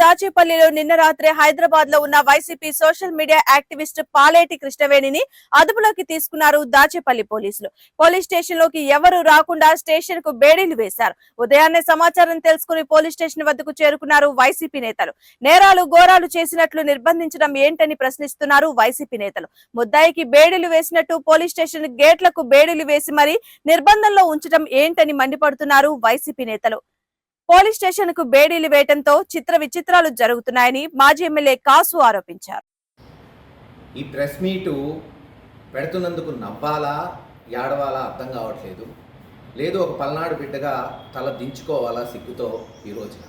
దాచేపల్లిలో నిన్న రాత్రి హైదరాబాద్లో ఉన్న YCP social media activist Paleti కృష్ణవేణిని అదుపులోకి తీసుకున్నారు దాచేపల్లి పోలీసులు. పోలీస్ స్టేషన్లోకి ఎవరు రాకుండా స్టేషన్కు బేడీలు వేశారు. ఉదయాన్నే సమాచారం తెలుసుకుని పోలీస్ స్టేషన్ వద్దకు చేరుకున్నారు వైసీపీ నేతలు. నేరాలు ఘోరాలు చేసినట్లు నిర్బంధించడం ఏంటని ప్రశ్నిస్తున్నారు వైసీపీ నేతలు. ముద్దాయికి బేడీలు వేసినట్టు పోలీస్ స్టేషన్ గేట్లకు బేడీలు వేసి మరి నిర్బంధంలో ఉంచడం ఏంటని మండిపడుతున్నారు వైసీపీ నేతలు. పోలీస్ స్టేషన్కు బేడీలు వేయటంతో చిత్ర విచిత్రాలు జరుగుతున్నాయని మాజీ ఎమ్మెల్యే కాసు ఆరోపించారు. ఈ ప్రెస్ మీటు పెడుతున్నందుకు నవ్వాలా ఏడవాలా అర్థం కావట్లేదు. లేదు ఒక పల్నాడు బిడ్డగా తల దించుకోవాలా సిగ్గుతో ఈ రోజున.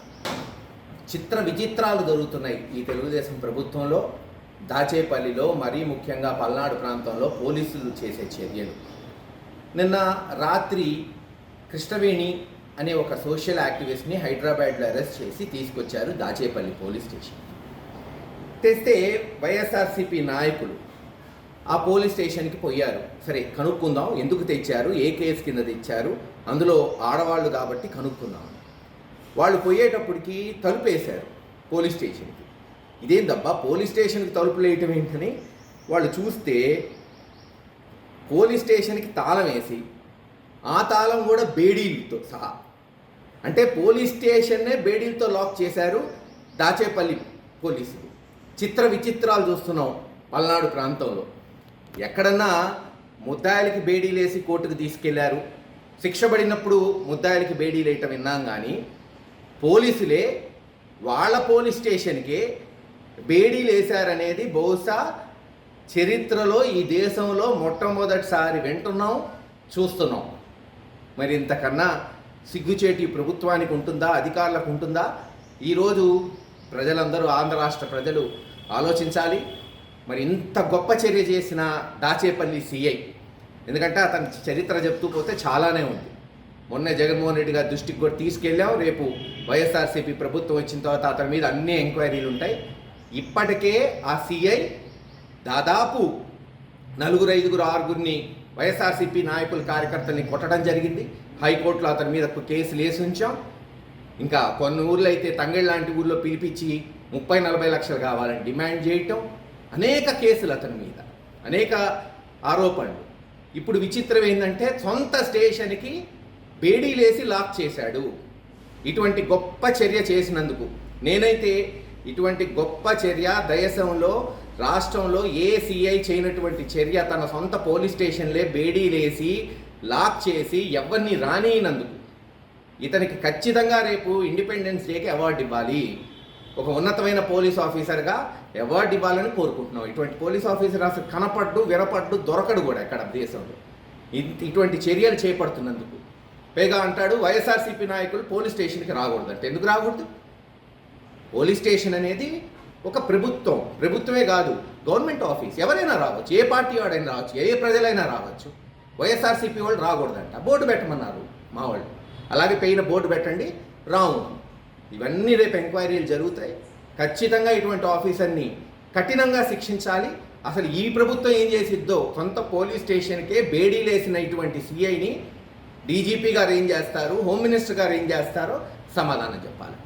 చిత్ర విచిత్రాలు జరుగుతున్నాయి ఈ తెలుగుదేశం ప్రభుత్వంలో దాచేపల్లిలో మరీ ముఖ్యంగా పల్నాడు ప్రాంతంలో పోలీసులు చేసే చర్యలు. నిన్న రాత్రి కృష్ణవేణి అనే ఒక సోషల్ యాక్టివిస్ట్ని హైదరాబాద్లో అరెస్ట్ చేసి తీసుకొచ్చారు దాచేపల్లి పోలీస్ స్టేషన్. తెస్తే వైఎస్ఆర్సీపీ నాయకులు ఆ పోలీస్ స్టేషన్కి పోయారు. సరే కనుక్కుందాం ఎందుకు తెచ్చారు ఏ కేసు కింద తెచ్చారు అందులో ఆడవాళ్ళు కాబట్టి కనుక్కుందాం. వాళ్ళు పోయేటప్పటికి తలుపు వేశారు పోలీస్ స్టేషన్కి. ఇదేందబ్బా పోలీస్ స్టేషన్కి తలుపులు వేయటం ఏంటని వాళ్ళు చూస్తే పోలీస్ స్టేషన్కి తాళం వేసి ఆ తాళం కూడా బేడీలతో సహా అంటే పోలీస్ స్టేషన్నే బేడీలతో లాక్ చేశారు దాచేపల్లి పోలీసులు. చిత్ర విచిత్రాలు చూస్తున్నాం పల్నాడు ప్రాంతంలో. ఎక్కడన్నా ముద్దాయిలకి బేడీలేసి కోర్టుకు తీసుకెళ్ళారు. శిక్షబడినప్పుడు ముద్దాయిలకి బేడీలేయటం విన్నాం కానీ పోలీసులే వాళ్ళ పోలీస్ స్టేషన్కే బేడీలు వేశారనేది బహుశా చరిత్రలో ఈ దేశంలో మొట్టమొదటిసారి వింటున్నాం చూస్తున్నాం. మరి ఇంతకన్నా సిగ్గుచేటి ప్రభుత్వానికి ఉంటుందా? అధికారులకు ఉంటుందా? ఈరోజు ప్రజలందరూ ఆంధ్ర రాష్ట్ర ప్రజలు ఆలోచించాలి. మరి ఇంత గొప్ప చర్య చేసిన దాచేపల్లి సిఐ ఎందుకంటే అతని చరిత్ర చెప్తూ పోతే చాలానే ఉంది. మొన్న జగన్మోహన్ రెడ్డి గారి దృష్టికి కూడా తీసుకెళ్ళాం. రేపు వైఎస్ఆర్సీపీ ప్రభుత్వం వచ్చిన తర్వాత అతని మీద అన్ని ఎంక్వైరీలు ఉంటాయి. ఇప్పటికే ఆ సిఐ దాదాపు నలుగురు ఐదుగురు ఆరుగురిని వైఎస్ఆర్సీపీ నాయకుల కార్యకర్తల్ని కొట్టడం జరిగింది. హైకోర్టులో అతని మీద ఒక కేసులు వేసి ఉంచాం. ఇంకా కొన్ని ఊర్లో అయితే తంగళ్ లాంటి ఊర్లో పిలిపించి ముప్పై నలభై లక్షలు కావాలని డిమాండ్ చేయటం అనేక కేసులు అతని మీద అనేక ఆరోపణలు. ఇప్పుడు విచిత్రం ఏంటంటే సొంత స్టేషన్కి బేడీలేసి లాక్ చేశాడు. ఇటువంటి గొప్ప చర్య చేసినందుకు నేనైతే ఇటువంటి గొప్ప చర్య దేశంలో రాష్ట్రంలో ఏ సిఐ చేయనటువంటి చర్య తన సొంత పోలీస్ స్టేషన్లే బేడీలేసి లాక్ చేసి ఎవరిని రానినందుకు. ఇతనికి ఖచ్చితంగా రేపు ఇండిపెండెన్స్ డేకి అవార్డు ఇవ్వాలి. ఒక ఉన్నతమైన పోలీస్ ఆఫీసర్గా అవార్డు ఇవ్వాలని కోరుకుంటున్నాం. ఇటువంటి పోలీస్ ఆఫీసర్ అసలు కనపడ్డు వినపడ్డు దొరకడు కూడా ఎక్కడ దేశంలో. ఇటువంటి చర్యలు చేపడుతున్నందుకు. పైగా అంటాడు వైఎస్ఆర్సీపీ నాయకులు పోలీస్ స్టేషన్కి రాకూడదు అంటే ఎందుకు రాకూడదు? పోలీస్ స్టేషన్ అనేది ఒక ప్రభుత్వం. ప్రభుత్వమే కాదు గవర్నమెంట్ ఆఫీస్. ఎవరైనా రావచ్చు. ఏ పార్టీ వాడైనా రావచ్చు. ఏ ప్రజలైనా రావచ్చు. వైఎస్ఆర్సీపీ వాళ్ళు రాకూడదంట. బోర్డు పెట్టమన్నారు మా వాళ్ళు. అలాగే పైన బోర్డు పెట్టండి రావు. ఇవన్నీ రేపు ఎంక్వైరీలు జరుగుతాయి. ఖచ్చితంగా ఇటువంటి ఆఫీసర్ని కఠినంగా శిక్షించాలి. అసలు ఈ ప్రభుత్వం ఏం చేసిద్దో సొంత పోలీస్ స్టేషన్కే బేడీలేసిన ఇటువంటి సిఐని డీజీపీ గారు ఏం చేస్తారు హోమ్ మినిస్టర్ గారు ఏం చేస్తారో సమాధానం చెప్పాలి.